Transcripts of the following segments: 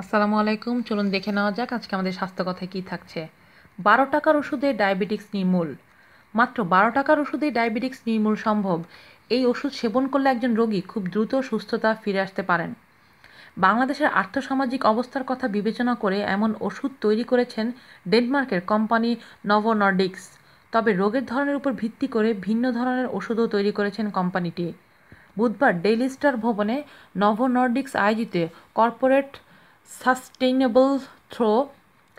আসসালামু আলাইকুম, চলুন দেখে নেওয়া যাক আজকে আমাদের স্বাস্থ্য কথায় কী থাকছে। বারো টাকার ওষুধে ডায়াবেটিক্স নির্মূল। মাত্র বারো টাকার ওষুধে ডায়াবেটিক্স নির্মূল সম্ভব। এই ওষুধ সেবন করলে একজন রোগী খুব দ্রুত সুস্থতা ফিরে আসতে পারেন। বাংলাদেশের আর্থসামাজিক অবস্থার কথা বিবেচনা করে এমন ওষুধ তৈরি করেছেন ডেনমার্কের কোম্পানি নভোনর্ডিক্স তবে রোগের ধরনের উপর ভিত্তি করে ভিন্ন ধরনের ওষুধও তৈরি করেছেন কোম্পানিটি। বুধবার ডেইলি স্টার ভবনে নভোনর্ডিক্স আয়োজিত corporate sustainable through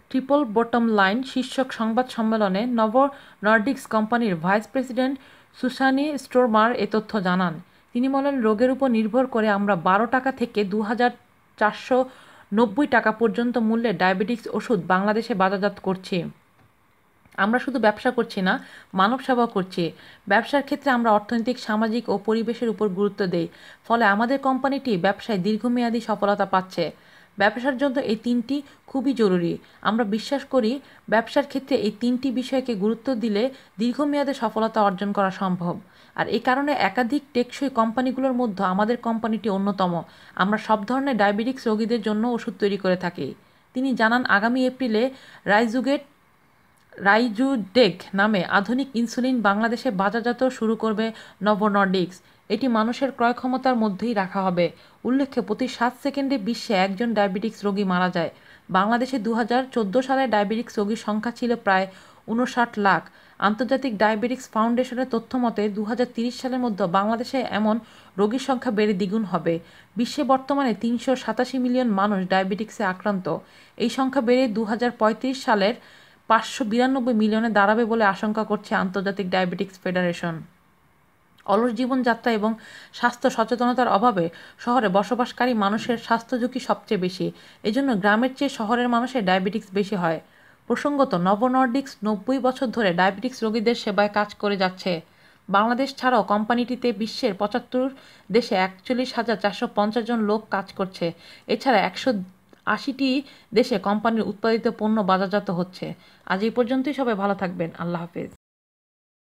triple bottom line শীর্ষক সংবাদ সম্মেলনে নব নর্ডিক্স কোম্পানির ভাইস প্রেসিডেন্ট সুসানি স্টোরমার এ তথ্য জানান। তিনি বলেন, রোগের উপর নির্ভর করে আমরা বারো টাকা থেকে দু হাজার চারশো নব্বই টাকা পর্যন্ত মূল্যে ডায়াবেটিক্স ওষুধ বাংলাদেশে বাজারজাত করছি। আমরা শুধু ব্যবসা করছি না, মানব সেবাও করছি। ব্যবসার ক্ষেত্রে আমরা অর্থনৈতিক, সামাজিক ও পরিবেশের উপর গুরুত্ব দেই। ফলে আমাদের কোম্পানিটি ব্যবসায় দীর্ঘমেয়াদী সফলতা পাচ্ছে। ব্যবসার জন্য এই তিনটি খুবই জরুরি। আমরা বিশ্বাস করি ব্যবসার ক্ষেত্রে এই তিনটি বিষয়কে গুরুত্ব দিলে দীর্ঘমেয়াদে সফলতা অর্জন করা সম্ভব। আর এই কারণে একাধিক টেকসই কোম্পানিগুলোর মধ্যে আমাদের কোম্পানিটি অন্যতম। আমরা সব ধরনের ডায়াবেটিক্স রোগীদের জন্য ওষুধ তৈরি করে থাকি। তিনি জানান, আগামী এপ্রিলে রাইজুগেট রাইজুডেক নামে আধুনিক ইনসুলিন বাংলাদেশে বাজারজাত শুরু করবে নভোনর্ডিক্স। এটি মানুষের ক্রয় ক্ষমতার মধ্যেই রাখা হবে। উল্লেখ্য, প্রতি সাত সেকেন্ডে বিশ্বে একজন ডায়াবেটিক্স রোগী মারা যায়। বাংলাদেশে দু হাজার চোদ্দ সালে ডায়াবেটিক্স রোগীর সংখ্যা ছিল প্রায় উনষাট লাখ। আন্তর্জাতিক ডায়াবেটিক্স ফাউন্ডেশনের তথ্য মতে দু সালের মধ্যে বাংলাদেশে এমন রোগীর সংখ্যা বেড়ে দ্বিগুণ হবে। বিশ্বে বর্তমানে তিনশো সাতাশি মিলিয়ন মানুষ ডায়াবেটিক্সে আক্রান্ত। এই সংখ্যা বেড়ে দু হাজার পঁয়ত্রিশ সালের পাঁচশো বিরানব্বই মিলিয়নে দাঁড়াবে বলে আশঙ্কা করছে আন্তর্জাতিক ডায়াবেটিক্স ফেডারেশন। অলস জীবনযাত্রা এবং স্বাস্থ্য সচেতনতার অভাবে শহরে বসবাসকারী মানুষের স্বাস্থ্য ঝুঁকি সবচেয়ে বেশি। এজন্য গ্রামের চেয়ে শহরের মানুষের ডায়াবেটিক্স বেশি হয়। প্রসঙ্গত নভোনর্ডিক্স নব্বই বছর ধরে ডায়াবেটিক্স রোগীদের সেবায় কাজ করে যাচ্ছে। বাংলাদেশ ছাড়াও কোম্পানিটিতে বিশ্বের পঁচাত্তর দেশে একচল্লিশ হাজার চারশো পঞ্চাশ জন লোক কাজ করছে। এছাড়া একশো আশিটি দেশে কোম্পানির উৎপাদিত পণ্য বাজারজাত হচ্ছে। আজ এই পর্যন্তই সবাই ভালো থাকবেন। আল্লাহ হাফেজ।